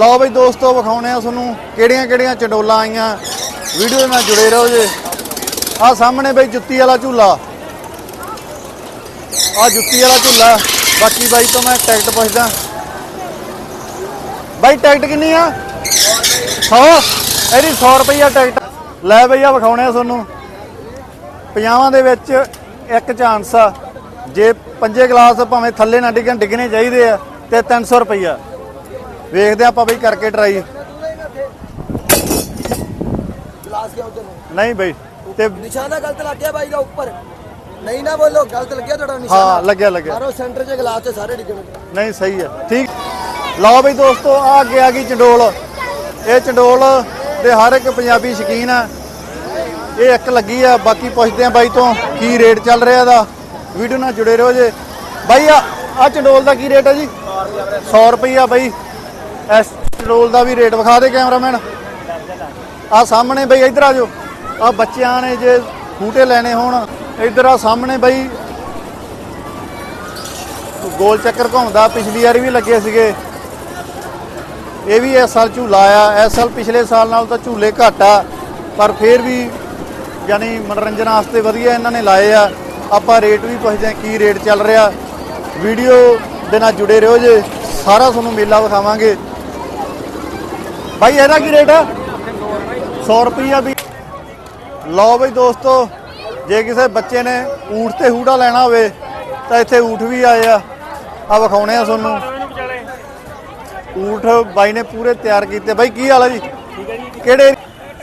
ਲਓ ਬਈ ਦੋਸਤੋ, ਵਿਖਾਉਣੇ ਆ ਤੁਹਾਨੂੰ ਕਿਹੜੀਆਂ ਕਿਹੜੀਆਂ ਚੰਡੋਲਾਂ ਆਈਆਂ। ਵੀਡੀਓ ਨਾਲ ਜੁੜੇ ਰਹੋ ਜੇ। ਆ ਸਾਹਮਣੇ ਬਈ ਜੁੱਤੀ ਵਾਲਾ ਝੂਲਾ। ਆ ਜੁੱਤੀ ਵਾਲਾ ਝੂਲਾ। ਬਾਕੀ ਬਾਈ ਤੋਂ ਮੈਂ ਟਿਕਟ ਪੁੱਛਦਾ। ਬਾਈ ਟਿਕਟ ਕਿੰਨੀ ਆ? 100 ਇਹਦੀ 100 ਰੁਪਈਆ ਟਿਕਟ। ਲੈ ਬਈ ਆ ਵਿਖਾਉਣੇ ਆ ਤੁਹਾਨੂੰ। ਪੰਜਾਵਾਂ ਦੇ ਵਿੱਚ ਇੱਕ ਚਾਂਸ ਆ। ਜੇ ਪੰਜੇ ਗਲਾਸ ਭਾਵੇਂ ਥੱਲੇ ਨਾ ਡਿੱਗਣ, ਡਿੱਗਣੇ ਚਾਹੀਦੇ ਆ ਤੇ 300 ਰੁਪਈਆ। ਵੇਖਦੇ ਆਪਾਂ ਬਈ ਕਰਕੇ ਟਰਾਈ ਗਲਾਸ ਉਧਰ ਨਹੀਂ ਬਈ ਤੇ ਨਿਸ਼ਾਨਾ ਗਲਤ ਲੱਗ ਗਿਆ ਬਾਈ ਦਾ ਉੱਪਰ। ਨਹੀਂ ਨਾ ਬੋਲੋ ਗਲਤ ਲੱਗਿਆ ਤੁਹਾਡਾ ਹਾਂ ਨਿਸ਼ਾਨਾ ਲੱਗਿਆ ਲੱਗਿਆ। ਮਾਰੋ ਸੈਂਟਰ 'ਚ ਗਲਾਸ 'ਚ ਸਾਰੇ ਡਿੱਗਣ। ਨਹੀਂ ਸਹੀ ਆ। ਠੀਕ। ਲਓ ਬਈ ਦੋਸਤੋ ਆ ਅੱਗੇ ਆ ਗਈ ਚੰਡੋਲ। ਇਹ ਚੰਡੋਲ ਦੇ ਹਰ ਇੱਕ ਪੰਜਾਬੀ ਸ਼ਕੀਨ ਆ। ਇਹ ਇੱਕ ਲੱਗੀ ਆ ਬਾਕੀ ਪੁੱਛਦੇ ਆ ਬਾਈ ਤੋਂ ਕੀ ਰੇਟ ਚੱਲ ਰਿਹਾ ਦਾ ਵੀਡੀਓ ਨਾਲ ਜੁੜੇ ਰਹੋ ਜੇ। ਬਾਈ ਆ ਆ ਚੰਡੋਲ ਦਾ ਕੀ ਰੇਟ ਹੈ ਜੀ? 100 ਰੁਪਈਆ ਬਾਈ। ਇਸ ਚੰਡੋਲ ਦਾ ਵੀ ਰੇਟ ਵਿਖਾ ਦੇ ਕੈਮਰਾਮੈਨ। ਆ ਸਾਹਮਣੇ ਬਈ ਇੱਧਰ ਆ ਜਾਓ। ਆ ਬੱਚਿਆਂ ਨੇ ਜੇ ਬੂਟੇ ਲੈਣੇ ਹੋਣ, ਇੱਧਰ ਆ ਸਾਹਮਣੇ ਬਈ ਗੋਲ ਚੱਕਰ ਘੁੰਮਦਾ। ਪਿਛਲੀ ਵਾਰੀ ਵੀ ਲੱਗੇ ਸੀਗੇ। ਇਹ ਵੀ ਇਸ ਸਾਲ ਝੂਲਾ ਆ। ਇਸ ਸਾਲ ਪਿਛਲੇ ਸਾਲ ਨਾਲ ਤਾਂ ਝੂਲੇ ਘੱਟ ਆ। ਪਰ ਫਿਰ ਵੀ ਯਾਨੀ ਮਨੋਰੰਜਨ ਵਾਸਤੇ ਵਧੀਆ ਇਹਨਾਂ ਨੇ ਲਾਏ ਆ। ਆਪਾਂ ਰੇਟ ਵੀ ਪੁੱਛਦੇ ਆ ਕੀ ਰੇਟ ਚੱਲ ਰਿਹਾ। ਵੀਡੀਓ ਦੇ ਨਾਲ ਜੁੜੇ ਰਹੋ ਜੇ। ਸਾਰਾ ਤੁਹਾਨੂੰ ਮੇਲਾ ਵਿਖਾਵਾਂਗੇ। ਭਾਈ ਇਹਦਾ ਕੀ ਰੇਟ ਆ? 100 ਰੁਪਈਆ ਵੀ। ਲਓ ਬਈ ਦੋਸਤੋ, ਜੇ ਕਿਸੇ ਬੱਚੇ ਨੇ ਊਠ ਤੇ ਹੂੜਾ ਲੈਣਾ ਹੋਵੇ, ਤਾਂ ਇੱਥੇ ਊਠ ਵੀ ਆਏ ਆ। ਆ ਵਿਖਾਉਣੇ ਆ ਤੁਹਾਨੂੰ। ਊਠ ਬਾਈ ਨੇ ਪੂਰੇ ਤਿਆਰ ਕੀਤੇ। ਬਾਈ, ਕੀ ਹਾਲ ਹੈ ਜੀ? ਕਿਹੜੇ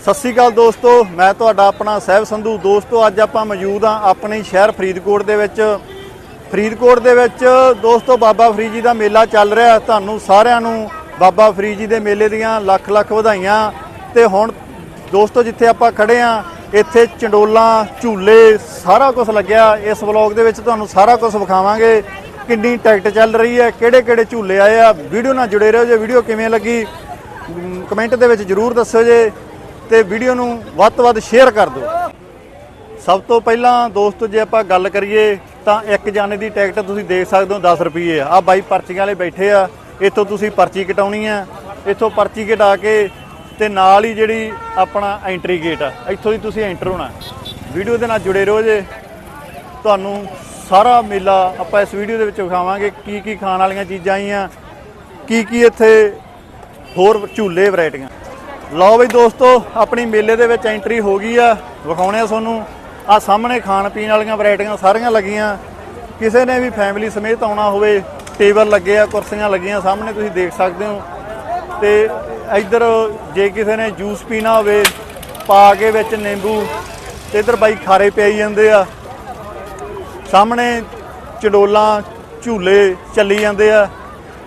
ਸਤਿ ਸ਼੍ਰੀ ਅਕਾਲ ਦੋਸਤੋ, ਮੈਂ ਤੁਹਾਡਾ ਆਪਣਾ ਸਹਿਬ ਸੰਧੂ। ਦੋਸਤੋ, ਅੱਜ ਆਪਾਂ ਮੌਜੂਦ ਆ ਆਪਣੇ ਸ਼ਹਿਰ ਫਰੀਦਕੋਟ ਦੇ ਵਿੱਚ। ਫਰੀਦਕੋਟ ਦੇ ਵਿੱਚ ਦੋਸਤੋ, ਬਾਬਾ ਫਰੀਦ ਜੀ ਦਾ ਮੇਲਾ ਚੱਲ ਰਿਹਾ। ਤੁਹਾਨੂੰ ਸਾਰਿਆਂ ਨੂੰ ਬਾਬਾ ਫਰੀਦ ਜੀ ਦੇ ਮੇਲੇ ਦੀਆਂ ਲੱਖ ਲੱਖ ਵਧਾਈਆਂ ਤੇ ਹੁਣ ਦੋਸਤੋ ਜਿੱਥੇ ਆਪਾਂ ਖੜੇ ਆ, ਇੱਥੇ ਚੰਡੋਲਾਂ, ਝੂਲੇ, ਸਾਰਾ ਕੁਝ ਲੱਗਿਆ। ਇਸ ਵਲੌਗ ਦੇ ਵਿੱਚ ਤੁਹਾਨੂੰ ਸਾਰਾ ਕੁਝ ਵਿਖਾਵਾਂਗੇ। ਕਿੰਨੀ ਟਿਕਟ ਚੱਲ ਰਹੀ ਹੈ, ਕਿਹੜੇ ਕਿਹੜੇ ਝੂਲੇ ਆਏ ਆ। ਵੀਡੀਓ ਨਾਲ ਜੁੜੇ ਰਹੋ ਜੇ ਵੀਡੀਓ ਕਿਵੇਂ ਲੱਗੀ ਕਮੈਂਟ ਦੇ ਵਿੱਚ ਜਰੂਰ ਦੱਸਿਓ ਜੇ। ਤੇ ਵੀਡੀਓ ਨੂੰ ਵੱਧ ਤੋਂ ਵੱਧ ਸ਼ੇਅਰ ਕਰ ਦਿਓ। ਸਭ ਤੋਂ ਪਹਿਲਾਂ ਦੋਸਤੋ ਜੇ ਆਪਾਂ ਗੱਲ ਕਰੀਏ, ਤਾਂ ਇੱਕ ਜਾਣੇ ਦੀ ਟਿਕਟ ਤੁਸੀਂ ਦੇਖ ਸਕਦੇ ਹੋ 10 ਰੁਪਏ ਆ। ਆ ਬਾਈ ਪਰਚੀਆਂ ਵਾਲੇ ਬੈਠੇ ਆ। ਇੱਥੋਂ ਤੁਸੀਂ ਪਰਚੀ ਕਟਾਉਣੀ ਆ, ਇੱਥੋਂ ਪਰਚੀ ਕਟਾ ਕੇ ਤੇ ਨਾਲ ਹੀ ਜਿਹੜੀ ਆਪਣਾ ਐਂਟਰੀ ਗੇਟ ਆ, ਇੱਥੋਂ ਹੀ ਤੁਸੀਂ ਐਂਟਰ ਹੋਣਾ। ਵੀਡੀਓ ਦੇ ਨਾਲ ਜੁੜੇ ਰਹੋ ਜੇ। ਤੁਹਾਨੂੰ ਸਾਰਾ ਮੇਲਾ ਆਪਾਂ ਇਸ ਵੀਡੀਓ ਦੇ ਵਿੱਚ ਵਿਖਾਵਾਂਗੇ ਕੀ ਕੀ ਖਾਣ ਵਾਲੀਆਂ ਚੀਜ਼ਾਂ ਆਈਆਂ ਕੀ ਕੀ ਇੱਥੇ ਹੋਰ ਝੂਲੇ ਵੈਰਾਈਟੀਆਂ। ਲਓ ਬਈ ਦੋਸਤੋ, ਆਪਣੀ ਮੇਲੇ ਦੇ ਵਿੱਚ ਐਂਟਰੀ ਹੋ ਗਈ ਆ, ਵਿਖਾਉਣੇ ਆ ਤੁਹਾਨੂੰ। ਆ ਸਾਹਮਣੇ ਖਾਣ ਪੀਣ ਵਾਲੀਆਂ ਵੈਰਾਈਟੀਆਂ ਸਾਰੀਆਂ ਲੱਗੀਆਂ। ਕਿਸੇ ਨੇ ਵੀ ਫੈਮਿਲੀ ਸਮੇਤ ਆਉਣਾ ਹੋਵੇ ਟੇਬਲ ਲੱਗੇ ਆ, ਕੁਰਸੀਆਂ ਲੱਗੀਆਂ, ਸਾਹਮਣੇ ਤੁਸੀਂ ਦੇਖ ਸਕਦੇ ਹੋ। ਤੇ ਇੱਧਰ ਜੇ ਕਿਸੇ ਨੇ ਜੂਸ ਪੀਣਾ ਹੋਵੇ, ਪਾ ਕੇ ਵਿੱਚ ਨਿੰਬੂ, ਤੇ ਇੱਧਰ ਬਾਈ ਖਾਰੇ ਪਿਆਈ ਜਾਂਦੇ ਆ। ਸਾਹਮਣੇ ਚਡੋਲਾਂ, ਝੂਲੇ ਚੱਲੀ ਜਾਂਦੇ ਆ।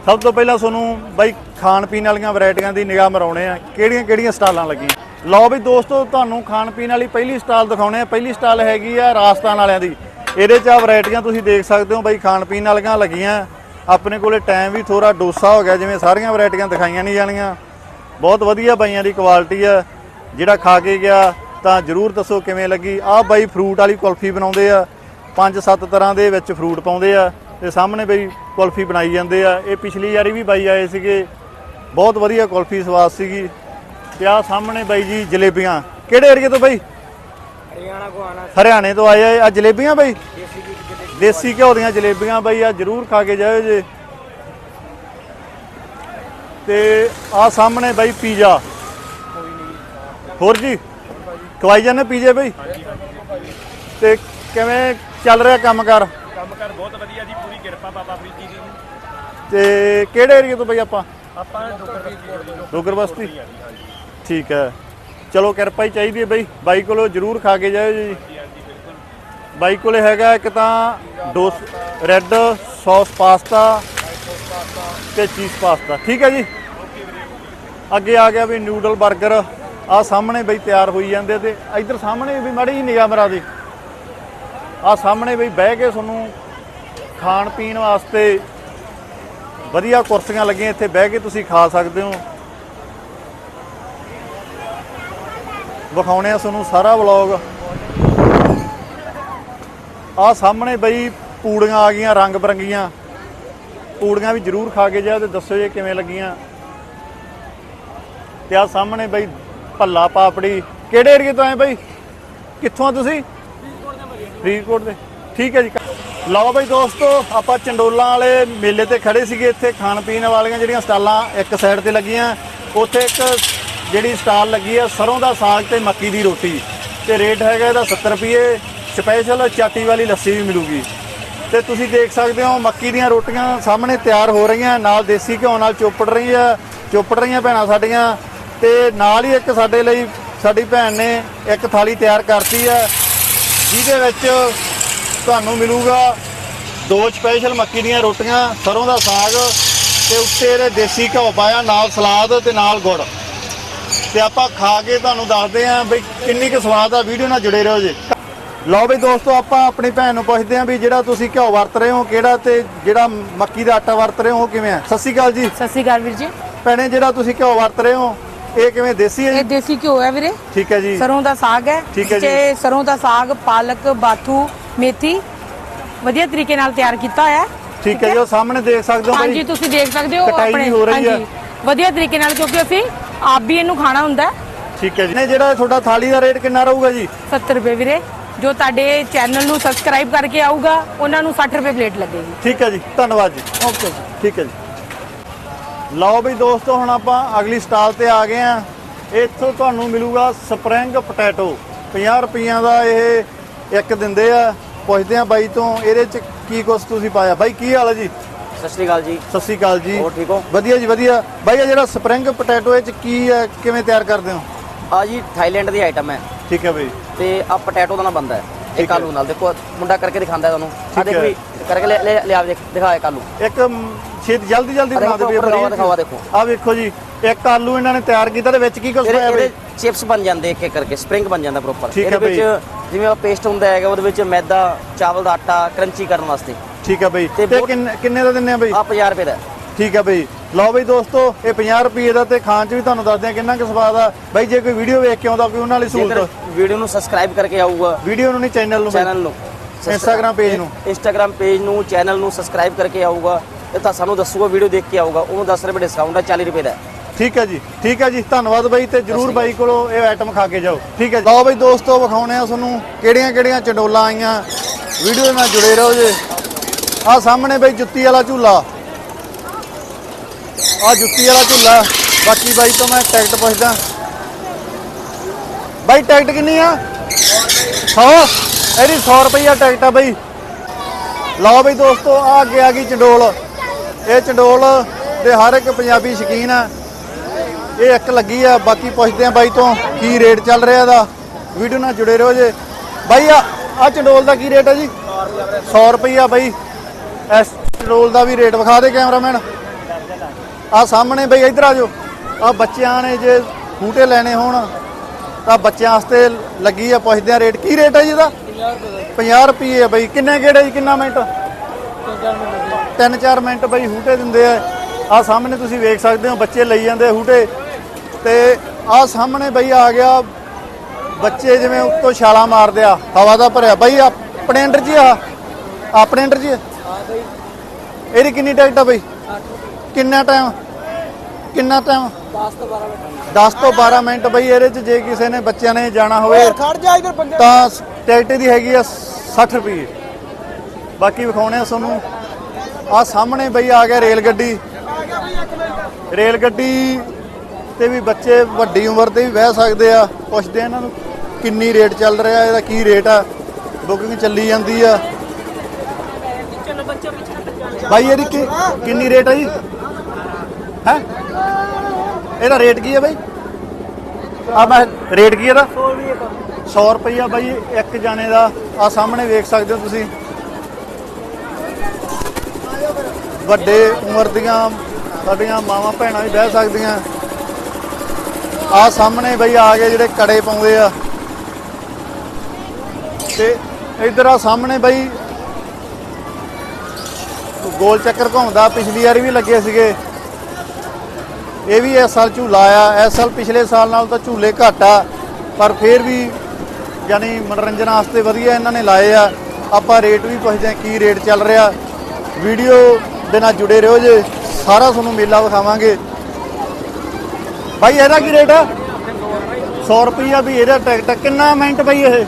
ਸਭ ਤੋਂ ਪਹਿਲਾਂ ਤੁਹਾਨੂੰ ਬਾਈ ਖਾਣ ਪੀਣ ਵਾਲੀਆਂ ਵੈਰਾਈਟੀਆਂ ਦੀ ਨਿਗਾਹ ਮਰਾਉਣੇ ਆ। ਕਿਹੜੀਆਂ ਕਿਹੜੀਆਂ ਸਟਾਲਾਂ ਲੱਗੀਆਂ? ਲਓ ਵੀ ਦੋਸਤੋ, ਤੁਹਾਨੂੰ ਖਾਣ ਪੀਣ ਵਾਲੀ ਪਹਿਲੀ ਸਟਾਲ ਦਿਖਾਉਣੇ ਆ। ਪਹਿਲੀ ਸਟਾਲ ਹੈਗੀ ਆ ਰਾਜਸਥਾਨ ਵਾਲਿਆਂ ਦੀ। ਇਹਦੇ 'ਚ ਆ ਵੈਰਾਈਟੀਆਂ ਤੁਸੀਂ ਦੇਖ ਸਕਦੇ ਹੋ। ਬਾਈ ਖਾਣ ਪੀਣ ਵਾਲੀਆਂ ਲੱਗੀਆਂ। ਆਪਣੇ ਕੋਲੇ ਟਾਈਮ ਵੀ ਥੋੜਾ ਡੋਸਾ ਹੋ ਗਿਆ ਜਿਵੇਂ ਸਾਰੀਆਂ ਵੈਰਾਈਟੀਆਂ ਦਿਖਾਈਆਂ ਨਹੀਂ ਜਾਣੀਆਂ। ਬਹੁਤ ਵਧੀਆ ਬਾਈਆਂ ਦੀ ਕੁਆਲਿਟੀ ਆ। ਜਿਹੜਾ ਖਾ ਕੇ ਗਿਆ ਤਾਂ ਜਰੂਰ ਦੱਸੋ ਕਿਵੇਂ ਲੱਗੀ। ਆਹ ਬਾਈ ਫਰੂਟ ਵਾਲੀ ਕੁਲਫੀ ਬਣਾਉਂਦੇ ਆ। ਪੰਜ ਸੱਤ ਤਰ੍ਹਾਂ ਦੇ ਵਿੱਚ ਫਰੂਟ ਪਾਉਂਦੇ ਆ। ਤੇ ਸਾਹਮਣੇ ਬਈ ਕੁਲਫੀ ਬਣਾਈ ਜਾਂਦੇ ਆ। ਇਹ ਪਿਛਲੀ ਵਾਰੀ ਵੀ ਬਾਈ ਆਏ ਸੀਗੇ। ਬਹੁਤ ਵਧੀਆ ਕੁਲਫੀ ਸਵਾਦ ਸੀਗੀ। ਤੇ ਆ ਸਾਹਮਣੇ ਬਾਈ ਜੀ ਜਲੇਬੀਆਂ। ਕਿਹੜੇ ਏਰੀਏ ਤੋਂ ਬਾਈ? ਹਰਿਆਣਾ ਕੋ ਆਣਾ ਹਰਿਆਣੇ ਤੋਂ ਆਏ ਆ। ਆਹ ਜਲੇਬੀਆਂ ਬਾਈ? ਦੇਸੀ ਘਿਓ ਦੀਆਂ ਜਲੇਬੀਆਂ ਬਾਈ ਆ ਜਰੂਰ ਖਾ ਕੇ ਜਾਇਓ ਜੇ। ਤੇ ਆ ਸਾਹਮਣੇ ਬਾਈ ਪੀਜ਼ਾ। ਹੋਰ ਜੀ? ਖਵਾਈ ਜਾਂਦੇ ਪੀਜ਼ੇ ਬਾਈ? ਤੇ ਕਿਵੇਂ ਚੱਲ ਰਿਹਾ ਕੰਮਕਾਰ? ਕੰਮਕਾਰ ਬਹੁਤ ਵਧੀਆ ਜੀ ਪੂਰੀ ਕਿਰਪਾ ਬਾਬਾ ਫਰੀਦ ਜੀ ਦੀ। ਤੇ ਕਿਹੜੇ ਏਰੀਏ ਤੋਂ ਬਾਈ ਆਪਾਂ? ਆਪਾਂ ਡੋਗਰ ਡੋਗਰ ਬਸਤੀ? ਠੀਕ ਹੈ। ਚਲੋ ਕਿਰਪਾ ਹੀ ਚਾਹੀਦੀ ਹੈ ਬਾਈ। ਬਾਈ ਕੋਲੋਂ ਜਰੂਰ ਖਾ ਕੇ ਜਾਇਓ ਜੀ। ਬਾਈ ਕੋਲੇ ਹੈਗਾ ਇੱਕ ਤਾਂ ਡੋਸ ਰੈੱਡ ਸੌਸ ਪਾਸਤਾ ਤੇ ਚੀਜ਼ ਪਾਸਤਾ। ਠੀਕ ਹੈ ਜੀ? ਅੱਗੇ ਆ ਗਿਆ ਵੀ ਨੂਡਲ 버ਗਰ ਆ ਸਾਹਮਣੇ ਬਈ ਤਿਆਰ ਹੋਈ ਜਾਂਦੇ ਤੇ ਇੱਧਰ ਸਾਹਮਣੇ ਵੀ ਮਾੜੀ ਜੀ ਨਿਗਾਹ ਮਰਾ ਦੇ। ਆ ਸਾਹਮਣੇ ਬਈ ਬਹਿ ਕੇ ਤੁਹਾਨੂੰ ਖਾਣ ਪੀਣ ਵਾਸਤੇ ਵਧੀਆ ਕੁਰਸੀਆਂ ਲੱਗੀਆਂ, ਇੱਥੇ ਬਹਿ ਕੇ ਤੁਸੀਂ ਖਾ ਸਕਦੇ ਹੋ। ਵਿਖਾਉਣੇ ਆ ਤੁਹਾਨੂੰ ਸਾਰਾ ਵਲੌਗ। ਆ ਸਾਹਮਣੇ ਬਈ ਪੂੜੀਆਂ ਆ ਗਈਆਂ, ਰੰਗ ਬਰੰਗੀਆਂ। ਪੂੜੀਆਂ ਵੀ ਜਰੂਰ ਖਾ ਕੇ ਜਾ ਤੇ ਦੱਸੋ ਜੇ ਕਿਵੇਂ ਲੱਗੀਆਂ। ਤੇ ਆ ਸਾਹਮਣੇ ਬਈ ਭੱਲਾ ਪਾਪੜੀ। ਕਿਹੜੇ ਏਰੀਏ ਤੋਂ ਆਏ ਬਈ? ਕਿੱਥੋਂ ਆ ਤੁਸੀਂ? ਫਰੀਦਕੋਟ ਦੇ। ਠੀਕ ਹੈ ਜੀ। ਲਓ ਬਈ ਦੋਸਤੋ, ਆਪਾਂ ਚੰਡੋਲਾਂ ਵਾਲੇ ਮੇਲੇ ਤੇ ਖੜੇ ਸੀਗੇ ਇੱਥੇ, ਖਾਣ ਪੀਣ ਵਾਲੀਆਂ ਜਿਹੜੀਆਂ ਸਟਾਲਾਂ ਇੱਕ ਸਾਈਡ ਤੇ ਲੱਗੀਆਂ। ਉੱਥੇ ਇੱਕ ਜਿਹੜੀ ਸਟਾਲ ਲੱਗੀ ਆ ਸਰੋਂ ਦਾ ਸਾਗ ਤੇ ਮੱਕੀ ਦੀ ਰੋਟੀ। ਤੇ ਰੇਟ ਹੈਗਾ ਇਹਦਾ 70 ਰੁਪਏ। ਸਪੈਸ਼ਲ ਚਾਟੀ ਵਾਲੀ ਲੱਸੀ ਵੀ ਮਿਲੂਗੀ। ਤੇ ਤੁਸੀਂ ਦੇਖ ਸਕਦੇ ਹੋ ਮੱਕੀ ਦੀਆਂ ਰੋਟੀਆਂ ਸਾਹਮਣੇ ਤਿਆਰ ਹੋ ਰਹੀਆਂ, ਨਾਲ ਦੇਸੀ ਘਿਓ ਨਾਲ ਚੋਪੜ ਰਹੀ ਆ, ਚੋਪੜ ਰਹੀਆਂ ਭੈਣਾਂ ਸਾਡੀਆਂ। ਤੇ ਨਾਲ ਹੀ ਇੱਕ ਸਾਡੇ ਲਈ, ਸਾਡੀ ਭੈਣ ਨੇ ਇੱਕ ਥਾਲੀ ਤਿਆਰ ਕਰਤੀ ਆ, ਜਿਹਦੇ ਵਿੱਚ ਤੁਹਾਨੂੰ ਮਿਲੂਗਾ ਦੋ ਸਪੈਸ਼ਲ ਮੱਕੀ ਦੀਆਂ ਰੋਟੀਆਂ, ਸਰੋਂ ਦਾ ਸਾਗ ਤੇ ਉੱਤੇ ਇਹਦੇ ਦੇਸੀ ਘਿਓ ਪਾਇਆ, ਨਾਲ ਸਲਾਦ ਤੇ ਨਾਲ ਗੁੜ। ਤੇ ਆਪਾਂ ਖਾ ਕੇ ਤੁਹਾਨੂੰ ਦੱਸਦੇ ਆਂ ਬਈ ਕਿੰਨੀ ਕੁ ਸਵਾਦ ਆ, ਵੀਡੀਓ ਨਾਲ ਜੁੜੇ ਰਹੋ ਜੀ। ਲਓ ਬਈ ਦੋਸਤੋ ਆਪਾਂ ਆਪਣੀ ਭੈਣ ਨੂੰ ਪੁੱਛਦੇ ਆਂ ਵੀ ਜਿਹੜਾ ਤੁਸੀਂ ਘਿਓ ਵਰਤ ਰਹੇ ਹੋ ਕਿਹੜਾ ਤੇ ਜਿਹੜਾ ਮੱਕੀ ਦਾ ਆਟਾ ਵਰਤ ਰਹੇ ਹੋ ਉਹ ਕਿਵੇਂ ਆ ਸਤਿ ਸ਼੍ਰੀ ਅਕਾਲ ਜੀ। ਸਤਿ ਸ਼੍ਰੀ ਅਕਾਲ ਵੀਰ ਜੀ। ਭੈਣੇ ਜਿਹੜਾ ਤੁਸੀਂ ਘਿਓ ਵਰਤ ਰਹੇ ਹੋ ਇਹ ਕਿਵੇਂ ਦੇਸੀ ਹੈ ਇਹ ਜੀ ਦੇਸੀ ਘਿਓ ਹੈ ਵੀਰੇ। ਠੀਕ ਹੈ ਜੀ। ਸਰੋਂ ਦਾ ਸਾਗ ਹੈ। ਠੀਕ ਹੈ ਜੀ। ਤੇ ਸਰੋਂ ਦਾ ਸਾਗ ਪਾਲਕ ਬਾਥੂ ਮੇਥੀ ਵਧੀਆ ਤਰੀਕੇ ਨਾਲ ਤਿਆਰ ਕੀਤਾ ਹੋਇਆ ਹੈ। ਠੀਕ ਹੈ ਜੀ ਉਹ ਸਾਹਮਣੇ ਦੇਖ ਸਕਦੇ ਹੋ ਹਾਂਜੀ ਬਈ ਤੁਸੀਂ ਦੇਖ ਸਕਦੇ ਹੋ ਕਟਾਈ ਵੀ ਹੋ ਰਹੀ ਹੈ। ਵਧੀਆ ਤਰੀਕੇ ਨਾਲ ਕਿਉਂਕਿ ਅਸੀਂ ਆਪ ਵੀ ਇਹਨੂੰ ਖਾਣਾ ਹੁੰਦਾ ਹੈ। ਠੀਕ ਹੈ ਜੀ। ਨੇ ਜਿਹੜਾ ਤੁਹਾਡਾ ਥਾਲੀ ਦਾ ਰੇਟ ਕਿੰਨਾ ਰਹੂਗਾ ਜੀ? 70 ਰੁਪਏ ਵੀਰੇ। ਜੋ ਤੁਹਾਡੇ ਚੈਨਲ ਨੂੰ ਸਬਸਕ੍ਰਾਈਬ ਕਰਕੇ ਆਊਗਾ ਉਹਨਾਂ ਨੂੰ 60 ਰੁਪਏ ਪਲੇਟ ਲੱਗੇਗੀ। ਠੀਕ ਹੈ ਜੀ ਧੰਨਵਾਦ ਜੀ। ਓਕੇ ਜੀ। ਠੀਕ ਹੈ ਜੀ। ਲਓ ਵੀ ਦੋਸਤੋ ਹੁਣ ਆਪਾਂ ਅਗਲੀ ਸਟਾਲ ਤੇ ਆ ਗਏ ਆ ਇੱਥੋਂ ਤੁਹਾਨੂੰ ਮਿਲੂਗਾ ਸਪਰਿੰਗ ਪੋਟੈਟੋ। 50 ਰੁਪਈਆਂ ਦਾ ਇਹ ਇੱਕ ਦਿੰਦੇ ਆ। ਪੁੱਛਦੇ ਆ ਬਾਈ ਤੋਂ ਇਹਦੇ ਚ ਕੀ ਕੁਛ ਤੁਸੀਂ ਪਾਇਆ? ਬਾਈ ਕੀ ਹਾਲ ਹੈ ਜੀ? ਸਤਿ ਸ਼੍ਰੀ ਅਕਾਲ ਜੀ। ਸਤਿ ਸ਼੍ਰੀ ਅਕਾਲ ਜੀ। ਹੋਰ ਠੀਕ ਹੋ? ਵਧੀਆ ਜੀ ਵਧੀਆ। ਬਾਈ ਇਹ ਜਿਹੜਾ ਸਪਰਿੰਗ ਪੋਟੈਟੋ ਇਹ ਚ ਕੀ ਹੈ? ਕਿਵੇਂ ਤਿਆਰ ਕਰਦੇ ਹੋ? ਆ ਜੀ ਥਾਈਲੈਂਡ ਦੀ ਆਈਟਮ ਹੈ। ਠੀਕ ਹੈ ਬਾਈ। ਤੇ ਆ ਪੋਟੈਟੋ ਦਾ ਨਾਲ ਬੰਦਾ ਹੈ ਹੈ। ਆਲੂ ਨਾਲ ਦੇਖੋ ਮੁੰਡਾ ਕਰਕੇ ਦਿਖਾਉਂਦਾ ਤੁਹਾਨੂੰ ਆ ਦੇਖ। ਵੀ ਕਰਕੇ ਲੈ ਲੈ ਲਿਆ ਦੇਖ ਦਿਖਾ ਇੱਕ ਆਲੂ ਇੱਕ ਛੇਤੀ ਜਲਦੀ ਜਲਦੀ ਬਣਾ ਦਿਓ ਵੀ ਦਿਖਾਓ, ਦੇਖੋ। ਆ ਵੇਖੋ ਜੀ ਇੱਕ ਆਲੂ ਇਹਨਾਂ ਨੇ ਤਿਆਰ ਕੀਤਾ ਤੇ ਵਿੱਚ ਕੀ ਇਹਦੇ ਪਾਇਆ ਬਾਈ ਚਿਪਸ ਬਣ ਜਾਂਦੇ ਇੱਕ ਇੱਕ ਕਰਕੇ ਸਪਰਿੰਗ ਬਣ ਜਾਂਦਾ ਪ੍ਰੋਪਰ ਇਹਦੇ ਵਿੱਚ। ਜਿਵੇਂ ਉਹ ਪੇਸਟ ਹੁੰਦਾ ਹੈਗਾ ਉਹਦੇ ਵਿੱਚ ਮੈਦਾ ਚਾਵਲ ਦਾ ਆਟਾ ਕਰੰਚੀ ਕਰਨ ਵਾਸਤੇ ਠੀਕ ਹੈ ਬਾਈ ਤੇ ਕਿੰਨੇ ਦਾ ਦਿੰਨੇ ਆ ਬਾਈ ਆ 50 ਰੁਪਏ ਦਾ। ਠੀਕ ਹੈ ਬਈ। ਲਓ ਬਈ ਦੋਸਤੋ ਇਹ 50 ਰੁਪਏ ਦਾ ਤੇ ਖਾਣ ਚ ਵੀ ਤੁਹਾਨੂੰ ਦੱਸਦੇ ਆ ਕਿੰਨਾ ਕੁ ਸਵਾਦ ਆ। ਬਾਈ ਜੇ ਕੋਈ ਵੀਡੀਓ ਵੇਖ ਕੇ ਆਉਂਦਾ ਕੋਈ ਉਹਨਾਂ ਲਈ ਸਹੂਲਤ। ਵੀਡੀਓ ਨੂੰ ਸਬਸਕ੍ਰਾਈਬ ਕਰਕੇ ਆਊਗਾ। ਵੀਡੀਓ ਨੂੰ ਨਹੀਂ ਚੈਨਲ ਨੂੰ। ਚੈਨਲ ਨੂੰ। Instagram page ਨੂੰ। ਇੰਸਟਾਗ੍ਰam ਪੇਜ ਨੂੰ ਚੈਨਲ ਨੂੰ ਸਬਸਕ੍ਰਾਈਬ ਕਰਕੇ ਆਊਗਾ। ਤੇ ਤਾਂ ਸਾਨੂੰ ਦੱਸੂਗਾ ਵੀਡੀਓ ਦੇਖ ਕੇ ਆਊਗਾ। ਉਹਨੂੰ 10 ਰੁਪਏ ਡਿਸਕਾਊਂਟ ਹੈ 40 ਰੁਪਏ ਦਾ। ਠੀਕ ਹੈ ਜੀ ਠੀਕ ਹੈ ਜੀ। ਧੰਨਵਾਦ ਬਾਈ ਤੇ ਜਰੂਰ ਬਾਈ ਕੋਲੋਂ ਇਹ ਆਈਟਮ ਖਾ ਕੇ ਜਾਓ। ਠੀਕ ਹੈ ਜੀ। ਲਓ ਬਈ ਦੋਸਤੋ ਵਿਖਾਉਣੇ ਆ ਤੁਹਾਨੂੰ ਕਿਹੜੀਆਂ ਕਿਹੜੀਆਂ ਚੰਡੋਲਾਂ ਆਈਆਂ। ਵੀਡੀਓ ਨਾਲ ਜੁੜੇ ਰਹੋ ਜੇ। ਆ ਸਾਹਮਣੇ ਬਈ ਜੁੱਤੀ ਵਾਲਾ ਝੂਲਾ। ਆ ਜੁੱਤੀ ਵਾਲਾ ਝੂਲਾ। ਬਾਕੀ ਬਾਈ ਤੋਂ ਮੈਂ ਟਿਕਟ ਪੁੱਛਦਾ। ਬਾਈ, ਟਿਕਟ ਕਿੰਨੀ ਆ? 100 ਇਹਦੀ 100 ਰੁਪਈਆ ਟਿਕਟ ਆ ਬਾਈ। ਲਓ ਬਈ ਦੋਸਤੋ ਆ ਅੱਗੇ ਆ ਗਈ ਚੰਡੋਲ। ਇਹ ਚੰਡੋਲ ਦੇ ਹਰ ਇੱਕ ਪੰਜਾਬੀ ਸ਼ਕੀਨ ਆ। ਇਹ ਇੱਕ ਲੱਗੀ ਆ, ਬਾਕੀ ਪੁੱਛਦੇ ਆ ਬਾਈ ਤੋਂ ਕੀ ਰੇਟ ਚੱਲ ਰਿਹਾ ਇਹਦਾ। ਵੀਡੀਓ ਨਾਲ ਜੁੜੇ ਰਹੋ ਜੇ। ਬਾਈ, ਆ ਆ ਚੰਡੋਲ ਦਾ ਕੀ ਰੇਟ ਹੈ ਜੀ? 100 ਰੁਪਈਆ ਬਾਈ। ਇਸ ਚੰਡੋਲ ਦਾ ਵੀ ਰੇਟ ਵਿਖਾ ਦੇ ਕੈਮਰਾਮੈਨ। ਆ ਸਾਹਮਣੇ ਬਈ ਇੱਧਰ ਆ ਜਾਓ। ਆ ਬੱਚਿਆਂ ਨੇ ਜੇ ਬੂਟੇ ਲੈਣੇ ਹੋਣ, ਤਾਂ ਬੱਚਿਆਂ ਵਾਸਤੇ ਲੱਗੀ ਆ ਪੁੱਛਦੇ ਆ ਰੇਟ। ਕੀ ਰੇਟ ਹੈ ਜੀ ਇਹਦਾ? 50 ਰੁਪਏ ਆ ਬਈ। ਕਿੰਨੇ ਗੇੜੇ ਜੀ? ਕਿੰਨਾ ਮਿੰਟ? 3-4 ਮਿੰਟ ਬਈ ਹੂਟੇ ਦਿੰਦੇ ਆ। ਆ ਸਾਹਮਣੇ ਤੁਸੀਂ ਵੇਖ ਸਕਦੇ ਹੋ, ਬੱਚੇ ਲਈ ਜਾਂਦੇ ਹੂਟੇ ਤੇ ਆ ਸਾਹਮਣੇ ਬਈ ਆ ਗਿਆ ਬੱਚੇ ਜਿਵੇਂ ਉੱਤੋਂ ਛਾਲਾ ਮਾਰਦੇ ਆ, ਹਵਾ ਦਾ ਭਰਿਆ। ਬਈ ਆਪਣੇ ਅੰਡਰ ਜੀ ਆ। ਆਪਣੇ ਅੰਡਰ ਜੀ ਆ? ਇਹਦੀ ਕਿੰਨੀ ਟਿਕਟ ਆ ਬਈ? ਕਿੰਨਾ ਟਾਈਮ ਕਿੰਨਾ ਟਾਈਮ 10 ਤੋਂ 12 ਮਿੰਟ। 10 ਤੋਂ 12 ਮਿੰਟ ਬਈ ਇਹਦੇ ਚ ਜੇ ਕਿਸੇ ਨੇ ਬੱਚਿਆਂ ਨੇ ਜਾਣਾ ਹੋਵੇ ਖੜ ਜਾ ਇਧਰ ਬੰਦੇ ਤਾਂ ਟਿਕਟ ਦੀ ਹੈਗੀ ਆ 60 ਰੁਪਏ। ਬਾਕੀ ਵਿਖਾਉਣੇ ਆ ਤੁਹਾਨੂੰ। ਆ ਸਾਹਮਣੇ ਬਈ ਆ ਗਿਆ ਰੇਲ ਗੱਡੀ। ਰੇਲ ਗੱਡੀ ਤੇ ਵੀ ਬੱਚੇ ਵੱਡੀ ਉਮਰ ਤੇ ਵੀ ਬਹਿ ਸਕਦੇ ਆ। ਪੁੱਛਦੇ ਇਹਨਾਂ ਨੂੰ ਕਿੰਨੀ ਰੇਟ ਚੱਲ ਰਿਹਾ ਇਹਦਾ ਕੀ ਰੇਟ ਆ। ਬੁਕਿੰਗ ਚੱਲੀ ਜਾਂਦੀ ਆ। ਬਾਈ ਇਹਦੀ ਕਿੰਨੀ ਰੇਟ ਆ ਜੀ? ਹੈ? ਇਹਦਾ ਰੇਟ ਕੀ ਹੈ ਬਾਈ? ਆ ਮੈਂ ਰੇਟ ਕੀ ਇਹਦਾ? 100 ਰੁਪਈਆ ਬਾਈ ਇੱਕ ਜਾਣੇ ਦਾ। ਆ ਸਾਹਮਣੇ ਵੇਖ ਸਕਦੇ ਹੋ ਤੁਸੀਂ। ਵੱਡੇ ਉਮਰ ਦੀਆਂ ਸਾਡੀਆਂ ਮਾਵਾਂ ਭੈਣਾਂ ਵੀ ਬਹਿ ਸਕਦੀਆਂ। ਆ ਸਾਹਮਣੇ ਬਈ ਆ ਗਏ ਜਿਹੜੇ ਕੜੇ ਪਾਉਂਦੇ ਆ। ਤੇ ਇਧਰ ਆ ਸਾਹਮਣੇ ਬਈ ਗੋਲ ਚੱਕਰ ਘੁੰਮਦਾ ਪਿਛਲੀ ਵਾਰੀ ਵੀ ਲੱਗੇ ਸੀਗੇ। ਇਹ ਵੀ ਇਸ ਸਾਲ ਝੂਲਾ ਆ ਇਸ ਸਾਲ ਪਿਛਲੇ ਸਾਲ ਨਾਲ ਤਾਂ ਝੂਲੇ ਘੱਟ ਆ, ਪਰ ਫਿਰ ਵੀ ਯਾਨੀ ਮਨੋਰੰਜਨ ਵਾਸਤੇ ਵਧੀਆ ਇਹਨਾਂ ਨੇ ਲਾਏ ਆ। ਆਪਾਂ ਰੇਟ ਵੀ ਪੁੱਛਦੇ ਆ ਕੀ ਰੇਟ ਚੱਲ ਰਿਹਾ। ਵੀਡੀਓ ਦੇ ਨਾਲ ਜੁੜੇ ਰਹੋ ਜੇ, ਸਾਰਾ ਤੁਹਾਨੂੰ ਮੇਲਾ ਵਿਖਾਵਾਂਗੇ। ਬਾਈ, ਇਹਦਾ ਕੀ ਰੇਟ ਆ? 100 ਰੁਪਈਆ ਵੀ ਇਹਦਾ ਟਿਕਟ ਕਿੰਨਾ ਮਿੰਟ ਬਈ ਇਹ?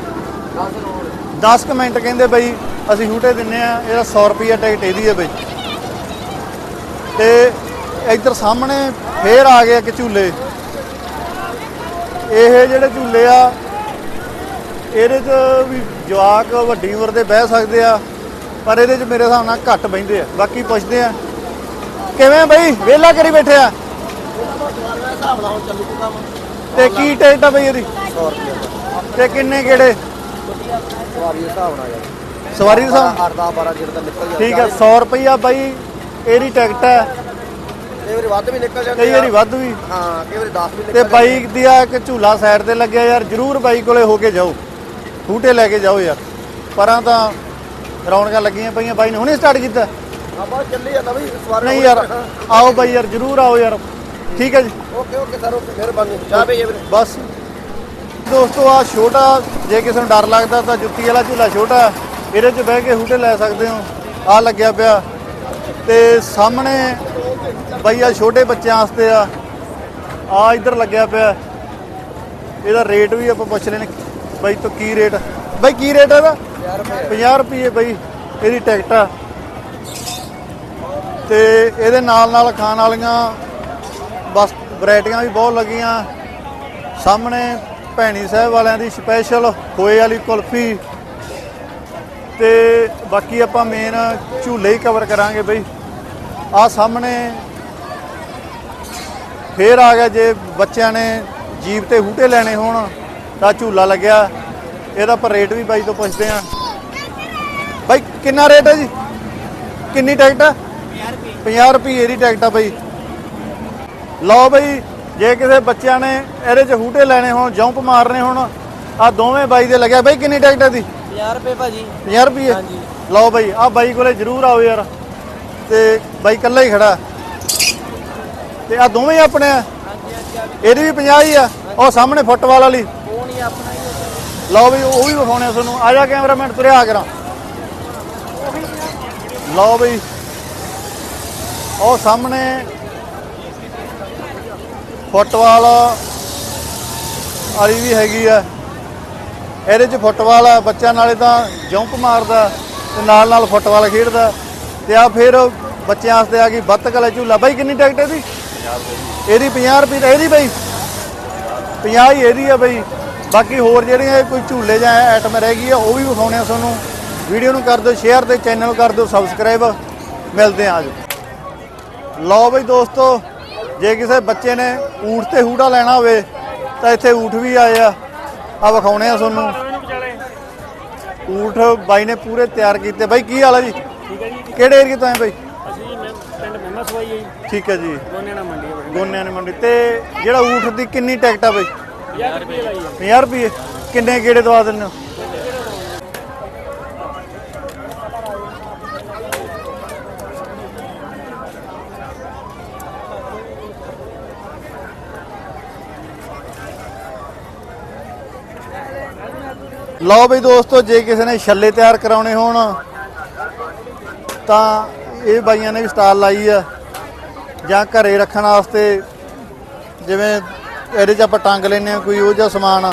10 ਕੁ ਮਿੰਟ ਕਹਿੰਦੇ ਬਈ, ਅਸੀਂ ਹੂਟੇ ਦਿੰਨੇ ਆ, ਇਹਦਾ 100 ਰੁਪਈਆ ਟਿਕਟ ਇਹਦੀ ਹੈ ਬਈ। ਤੇ ਇੱਧਰ ਸਾਹਮਣੇ ਫੇਰ ਆ ਗਏ ਇੱਕ ਝੂਲੇ। ਇਹ ਜਿਹੜੇ ਝੂਲੇ ਆ ਇਹਦੇ 'ਚ ਵੀ ਜਵਾਕ ਵੱਡੀ ਉਮਰ ਦੇ ਬਹਿ ਸਕਦੇ ਆ ਪਰ ਇਹਦੇ 'ਚ ਮੇਰੇ ਹਿਸਾਬ ਨਾਲ ਘੱਟ ਬਹਿੰਦੇ ਆ। ਬਾਕੀ ਪੁੱਛਦੇ ਆ। ਕਿਵੇਂ ਬਈ? ਵਿਹਲਾ ਕਰੀ ਬੈਠੇ ਆ? ਤੇ ਕੀ ਟਿਕਟ ਆ ਬਈ ਇਹਦੀ? 100 ਰੁਪਏ ਤੇ ਕਿੰਨੇ ਕਿਹੜੇ? ਸਵਾਰੀ ਦੇ ਹਿਸਾਬ ਨਾਲ। ਯਾਰ ਸਵਾਰੀ ਦੇ ਹਿਸਾਬ 8 10 12 ਜਿਹੜਾ ਤਾਂ ਨਿਕਲ ਠੀਕ ਆ 100 ਰੁਪਈਆ ਬਾਈ ਇਹਦੀ ਟਿਕਟ ਹੈ ਕਈ ਵਾਰੀ ਵੱਧ ਵੀ ਨਿਕਲ ਜਾਂਦੇ ਕਈ ਵਾਰੀ ਵੱਧ ਵੀ। ਹਾਂ ਕਈ ਵਾਰੀ 10 ਵੀ ਤੇ ਬਾਈਕ ਦੀ ਆ ਇੱਕ ਝੂਲਾ ਸਾਈਡ ਤੇ ਲੱਗਿਆ ਯਾਰ ਜਰੂਰ ਬਾਈ ਕੋਲੇ ਹੋ ਕੇ ਜਾਓ। ਹੂਟੇ ਲੈ ਕੇ ਜਾਓ ਯਾਰ। ਪਰਾਂ ਤਾਂ ਰੌਣਕਾਂ ਲੱਗੀਆਂ ਪਈਆਂ ਬਾਈ ਨੇ ਹੁਣੇ ਸਟਾਰਟ ਕੀਤਾ। ਆਪਾਂ ਚੱਲੀ ਜਾਂਦਾ ਬਈ ਸਵਾਰੀ ਨਹੀਂ ਯਾਰ ਆਓ ਬਾਈ ਯਾਰ ਜਰੂਰ ਆਓ ਯਾਰ। ਠੀਕ ਹੈ ਜੀ। ਓਕੇ ਓਕੇ ਸਰ ਓਕੇ ਮਿਹਰਬਾਨੀ। ਚਾਹ ਪਈਏ ਵੀਰੇ। ਬਸ। ਦੋਸਤੋ ਆ ਛੋਟਾ ਜੇ ਕਿਸੇ ਨੂੰ ਡਰ ਲੱਗਦਾ ਤਾਂ ਜੁੱਤੀ ਵਾਲਾ ਝੂਲਾ ਛੋਟਾ। ਇਹਦੇ 'ਚ ਬਹਿ ਕੇ ਹੂਟੇ ਲੈ ਸਕਦੇ ਹੋ। ਆ ਲੱਗਿਆ ਪਿਆ। ਤੇ ਸਾਹਮਣੇ ਬਾਈ ਆ, ਛੋਟੇ ਬੱਚਿਆਂ ਵਾਸਤੇ ਆ। ਆ ਇੱਧਰ ਲੱਗਿਆ ਪਿਆ। ਇਹਦਾ ਰੇਟ ਵੀ ਆਪਾਂ ਪੁੱਛ ਲੈਣੇ ਬਾਈ ਤੋਂ ਕੀ ਰੇਟ ਬਾਈ ਕੀ ਰੇਟ ਇਹਦਾ? 50 ਰੁਪਏ ਬਈ, ਇਹਦੀ ਟਿਕਟ ਆ। ਤੇ ਇਹਦੇ ਨਾਲ ਨਾਲ ਖਾਣ ਵਾਲੀਆਂ ਬਸ ਵੈਰਾਈਟੀਆਂ ਵੀ ਬਹੁਤ ਲੱਗੀਆਂ। ਸਾਹਮਣੇ ਭੈਣੀ ਸਾਹਿਬ ਵਾਲਿਆਂ ਦੀ ਸਪੈਸ਼ਲ ਖੋਏ ਵਾਲੀ ਕੁਲਫੀ। ਤੇ ਬਾਕੀ ਆਪਾਂ ਮੇਨ ਝੂਲੇ ਹੀ ਕਵਰ ਕਰਾਂਗੇ ਬਈ। ਆ ਸਾਹਮਣੇ ਫੇਰ ਆ ਗਿਆ ਜੇ ਬੱਚਿਆਂ ਨੇ ਜੀਪ ਤੇ ਹੂਟੇ ਲੈਣੇ ਹੋਣ ਤਾਂ ਝੂਲਾ ਲੱਗਿਆ। ਇਹਦਾ ਪਰ ਰੇਟ ਵੀ ਬਾਈ ਤੋਂ ਪੁੱਛਦੇ ਆ ਬਾਈ ਕਿੰਨਾ ਰੇਟ ਹੈ ਜੀ? ਕਿੰਨੀ ਟਿਕਟ ਆ? 50 ਰੁਪਏ। ਇਹਦੀ ਟਿਕਟ ਆ ਬਾਈ। ਲਓ ਬਈ ਜੇ ਕਿਸੇ ਬੱਚਿਆਂ ਨੇ ਇਹਦੇ 'ਚ ਹੂਟੇ ਲੈਣੇ ਹੋਣ ਜੰਪ ਮਾਰਨੇ ਹੋਣ ਆ ਦੋਵੇਂ ਬਾਈ ਦੇ ਲੱਗਿਆ। ਬਾਈ ਕਿੰਨੀ ਟਿਕਟ ਹੈ ਦੀ 50 ਰੁਪਏ ਭਾਜੀ। 50 ਰੁਪਏ। ਲਓ ਬਾਈ ਆ ਬਾਈ ਕੋਲੇ ਜਰੂਰ ਆਓ ਯਾਰ। ਤੇ ਬਾਈ ਇਕੱਲਾ ਹੀ ਖੜਾ। ਤੇ ਆ ਦੋਵੇਂ ਆਪਣੇ ਆ? ਇਹਦੀ ਵੀ 50 ਹੀ ਆ? ਉਹ ਸਾਹਮਣੇ ਫੁੱਟਬਾਲ ਵਾਲੀ। ਉਹ ਨਹੀਂ ਆਪਣਾ ਹੀ ਲਓ ਬਈ ਉਹ ਵੀ ਵਿਖਾਉਣੇ ਆ ਤੁਹਾਨੂੰ। ਆ ਜਾ ਕੈਮਰਾਮੈਨ, ਤੁਰਿਆ ਆ ਕਰਾਂ। ਲਓ ਬਈ ਉਹ ਸਾਹਮਣੇ ਫੁੱਟਬਾਲ ਵਾਲੀ ਵੀ ਹੈਗੀ ਆ। ਇਹਦੇ 'ਚ ਫੁੱਟਬਾਲ ਆ। ਬੱਚਾ ਨਾਲੇ ਤਾਂ ਜੰਪ ਮਾਰਦਾ ਤੇ ਨਾਲ ਨਾਲ ਫੁੱਟਬਾਲ ਖੇਡਦਾ। ਤੇ ਆ ਫਿਰ ਬੱਚਿਆਂ ਵਾਸਤੇ ਆ ਗਈ ਬੱਤਕ ਵਾਲਾ ਝੂਲਾ ਬਾਈ, ਕਿੰਨੀ ਟਿਕਟ ਇਹਦੀ? ਇਹਦੀ 50 ਰੁਪਏ ਤਾਂ ਇਹਦੀ ਬਾਈ। 50 ਹੀ ਇਹਦੀ ਆ ਬਈ। ਬਾਕੀ ਹੋਰ ਜਿਹੜੀਆਂ ਕੋਈ ਝੂਲੇ ਜਾਂ ਆਈਟਮ ਰਹਿ ਗਈ ਆ, ਉਹ ਵੀ ਵਿਖਾਉਣੇ ਆ ਤੁਹਾਨੂੰ। ਵੀਡੀਓ ਨੂੰ ਕਰ ਦਿਓ ਸ਼ੇਅਰ ਤੇ ਚੈਨਲ ਕਰ ਦਿਓ ਸਬਸਕ੍ਰਾਈਬ ਮਿਲਦੇ ਆ ਅੱਜ। ਲਓ ਬਈ ਦੋਸਤੋ, ਜੇ ਕਿਸੇ ਬੱਚੇ ਨੇ ਊਠ ਤੇ ਹੂੜਾ ਲੈਣਾ ਹੋਵੇ, ਤਾਂ ਇੱਥੇ ਊਠ ਵੀ ਆਏ ਆ। ਆ ਵਿਖਾਉਣੇ ਆ ਤੁਹਾਨੂੰ। ਊਠ ਬਾਈ ਨੇ ਪੂਰੇ ਤਿਆਰ ਕੀਤੇ। ਬਾਈ ਕੀ ਹਾਲ ਹੈ ਜੀ? ਕਿਹੜੇ ਏਰੀਏ ਤੋਂ ਆਏ ਬਾਈ ਅਸੀਂ ਜੀ ਮੈਂ ਪਿੰਡ ਮਹਿਮਾ ਸਵਾਈ ਹੈ ਜੀ ਠੀਕ ਹੈ ਜੀ। ਦੋਨੇ ਨਾਲ ਮੰਡੀ ਹੈ ਬੜੀ। ਗੋਨਿਆਂ ਨੇ ਮੰਡੀ। ਤੇ ਜਿਹੜਾ ਊਠ ਦੀ ਕਿੰਨੀ ਟਿਕਟ ਆ ਬਾਈ? 50 ਰੁਪਏ ਲਾਈ ਹੈ 50 ਰੁਪਏ। ਕਿੰਨੇ ਗੇੜੇ ਦਵਾ ਦਿੰਦੇ ਹੋ? ਲਓ ਬਈ ਦੋਸਤੋ ਜੇ ਕਿਸੇ ਨੇ ਛੱਲੇ ਤਿਆਰ ਕਰਾਉਣੇ ਹੋਣ ਤਾਂ ਇਹ ਬਾਈਆਂ ਨੇ ਵੀ ਸਟਾਲ ਲਾਈ ਆ। ਜਾਂ ਘਰੇ ਰੱਖਣ ਵਾਸਤੇ ਜਿਵੇਂ ਇਹਦੇ 'ਚ ਆਪਾਂ ਟੰਗ ਲੈਨੇ ਆ ਕੋਈ ਉਹ ਜਿਹਾ ਸਮਾਨ।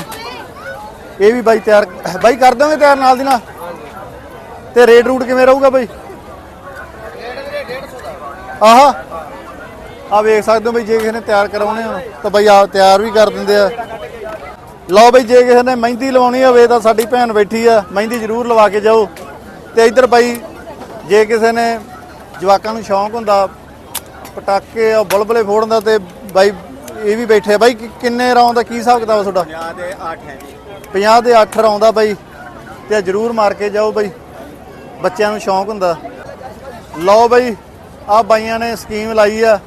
ਇਹ ਵੀ ਬਾਈ ਤਿਆਰ, ਬਾਈ ਕਰ ਦੋਗੇ ਤਿਆਰ ਨਾਲ ਦੀ ਨਾਲ? ਤੇ ਰੇਟ ਰੂਟ ਕਿਵੇਂ ਰਹੂਗਾ ਬਾਈ? ਆਹਾ। ਆ ਵੇਖ ਸਕਦੇ ਹੋ ਬਈ, ਜੇ ਕਿਸੇ ਨੇ ਤਿਆਰ ਕਰਾਉਣੇ ਹੋ ਤਾਂ ਬਈ ਆ ਤਿਆਰ ਵੀ ਕਰ ਦਿੰਦੇ ਆ। ਲਓ ਬਈ, ਜੇ ਕਿਸੇ ਨੇ ਮਹਿੰਦੀ ਲਵਾਉਣੀ ਹੋਵੇ ਤਾਂ ਸਾਡੀ ਭੈਣ ਬੈਠੀ ਆ, ਮਹਿੰਦੀ ਜ਼ਰੂਰ ਲਵਾ ਕੇ ਜਾਓ। ਤੇ ਇੱਧਰ ਬਾਈ, ਜੇ ਕਿਸੇ ਨੇ ਜਵਾਕਾਂ ਨੂੰ ਸ਼ੌਂਕ ਹੁੰਦਾ ਪਟਾਕੇ ਆ ਬੁਲਬੁਲੇ ਫੋੜਨ ਦਾ ਤੇ ਬਾਈ ਇਹ ਵੀ ਬੈਠੇ ਆ। ਬਾਈ ਕਿ- ਕਿੰਨੇ ਰੌਂਦ ਦਾ? ਕੀ ਹਿਸਾਬ ਕਿਤਾਬ ਤੁਹਾਡਾ? 50 ਦੇ 8 ਹੈ ਜੀ। 50 ਦੇ 8 ਰੌਂਦ ਆ ਬਾਈ। ਤੇ ਆ ਜ਼ਰੂਰ ਮਾਰ ਕੇ ਜਾਓ ਬਾਈ। ਬੱਚਿਆਂ ਨੂੰ ਸ਼ੌਂਕ ਹੁੰਦਾ। ਲਓ ਬਾਈ ਆ ਬਾਈਆਂ ਨੇ ਸਕੀਮ ਲਾਈ ਆ।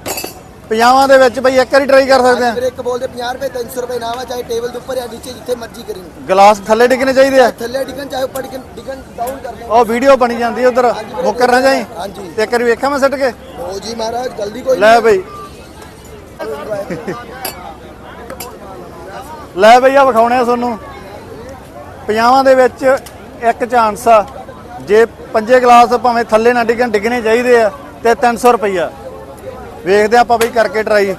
50 ਦੇ ਵਿੱਚ ਬਾਈ ਇੱਕ ਵਾਰੀ ਟਰਾਈ ਕਰ ਸਕਦੇ ਆ ਵੀਰੇ ਇੱਕ ਬੋਲ ਦੇ 50 ਰੁਪਏ 300 ਰੁਪਏ ਨਾਮ ਆ ਚਾਹੇ ਟੇਬਲ ਦੇ ਉੱਪਰ ਜਾਂ ਨੀਚੇ ਜਿੱਥੇ ਮਰਜ਼ੀ ਕਰੀ ਗਲਾਸ ਥੱਲੇ ਡਿੱਗਣੇ ਚਾਹੀਦੇ ਆ। ਥੱਲੇ ਡਿੱਗਣ ਚਾਹੇ ਉੱਪਰ ਡਿੱਗਣ ਡਿੱਗਣ ਡਾਊਨ ਕਰਨੇ ਉਹ ਵੀਡੀਓ ਬਣੀ ਜਾਂਦੀ ਉਧਰ। ਮੁੱਕਰ ਨਾ ਜਾਈ। ਹਾਂਜੀ। ਤੇ ਇੱਕ ਵਾਰੀ ਵੇਖਾਂ ਮੈਂ ਸੱਟ ਕੇ। ਹੋ ਜੀ ਮਹਾਰਾਜ ਜਲਦੀ ਕੋਈ ਲੈ ਬਈ। ਲੈ ਬਈ ਆ ਵਿਖਾਉਣੇ ਆ ਤੁਹਾਨੂੰ। 50 ਦੇ ਵਿੱਚ ਇੱਕ ਚਾਂਸ ਆ। ਜੇ ਪੰਜੇ ਗਲਾਸ ਭਾਵੇਂ ਥੱਲੇ ਨਾ ਡਿੱਗਣ ਡਿੱਗਣੇ ਚਾਹੀਦੇ ਆ। ਤੇ 300 ਰੁਪਈਆ। ਵੇਖਦੇ ਆਪਾਂ ਬਈ ਕਰਕੇ ਟਰਾਈ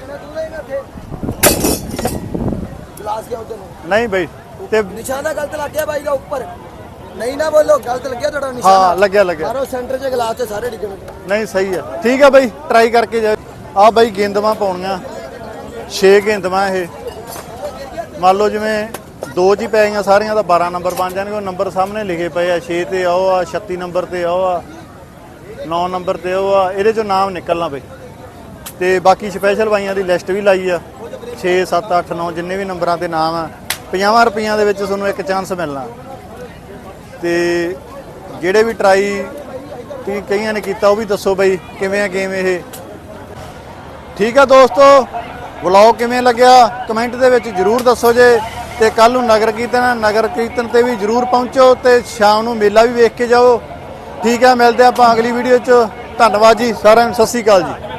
ਗਲਾਸ ਗਿਆ ਉਧਰ ਨਹੀਂ ਬਈ ਤੇ ਨਿਸ਼ਾਨਾ ਗਲਤ ਲੱਗ ਗਿਆ ਬਾਈ ਦਾ ਉੱਪਰ। ਨਹੀਂ ਨਾ ਬੋਲੋ ਗਲਤ ਲੱਗਿਆ ਤੁਹਾਡਾ ਨਿਸ਼ਾਨਾ। ਹਾਂ ਲੱਗਿਆ ਲੱਗਿਆ। ਮਾਰੋ ਸੈਂਟਰ 'ਚ ਗਲਾਸ ਤੇ ਸਾਰੇ ਡਿੱਗਣ। ਨਹੀਂ ਸਹੀ ਆ। ਠੀਕ ਆ ਬਈ ਟਰਾਈ ਕਰਕੇ ਜਾ ਆ ਬਈ ਗੇਂਦਵਾਂ ਪਾਉਣੀਆਂ। 6 ਗੇਂਦਵਾਂ ਇਹ। ਮੰਨ ਲਓ ਜਿਵੇਂ ਦੋ ਚ ਹੀ ਪੈ ਗਈਆਂ ਸਾਰੀਆਂ ਤਾਂ 12 ਨੰਬਰ ਬਣ ਜਾਣਗੇ। ਉਹ ਨੰਬਰ ਸਾਹਮਣੇ ਲਿਖੇ ਪਏ ਆ। 6 ਤੇ ਉਹ ਆ 36 ਨੰਬਰ ਤੇ ਉਹ ਆ। 9 ਨੰਬਰ ਤੇ ਉਹ ਆ। ਇਹਦੇ ਚੋਂ ਨਾਮ ਨਿਕਲਣਾ ਬਈ। ਤੇ ਬਾਕੀ ਸਪੈਸ਼ਲ ਬਾਈਆਂ ਦੀ ਲਿਸਟ ਵੀ ਲਾਈ ਆ। 6 7 8 9 ਜਿੰਨੇ ਵੀ ਨੰਬਰਾਂ ਤੇ ਨਾਮ ਆ 50 ਰੁਪਈਆਂ ਦੇ ਵਿੱਚ ਤੁਹਾਨੂੰ ਇੱਕ ਚਾਂਸ ਮਿਲਣਾ। ਤੇ ਜਿਹੜੇ ਵੀ ਟਰਾਈ ਤੁਸੀਂ ਕਈਆਂ ਨੇ ਕੀਤਾ, ਉਹ ਵੀ ਦੱਸੋ ਬਈ, ਕਿਵੇਂ ਆ ਗੇਮ ਇਹ? ਠੀਕ ਆ ਦੋਸਤੋ ਵਲੌਗ ਕਿਵੇਂ ਲੱਗਿਆ? ਕਮੈਂਟ ਦੇ ਵਿੱਚ ਜਰੂਰ ਦੱਸੋ ਜੇ। ਤੇ ਕੱਲ ਨੂੰ ਨਗਰ ਕੀਰਤਨ ਨਗਰ ਕੀਰਤਨ ਤੇ ਵੀ ਜਰੂਰ ਪਹੁੰਚੋ ਤੇ ਸ਼ਾਮ ਨੂੰ ਮੇਲਾ ਵੀ ਵੇਖ ਕੇ ਜਾਓ। ਠੀਕ ਆ, ਮਿਲਦੇ ਆਪਾਂ ਅਗਲੀ ਵੀਡੀਓ 'ਚ। ਧੰਨਵਾਦ ਜੀ ਸਾਰਿਆਂ ਨੂੰ, ਸਤਿ ਸ੍ਰੀ ਅਕਾਲ ਜੀ।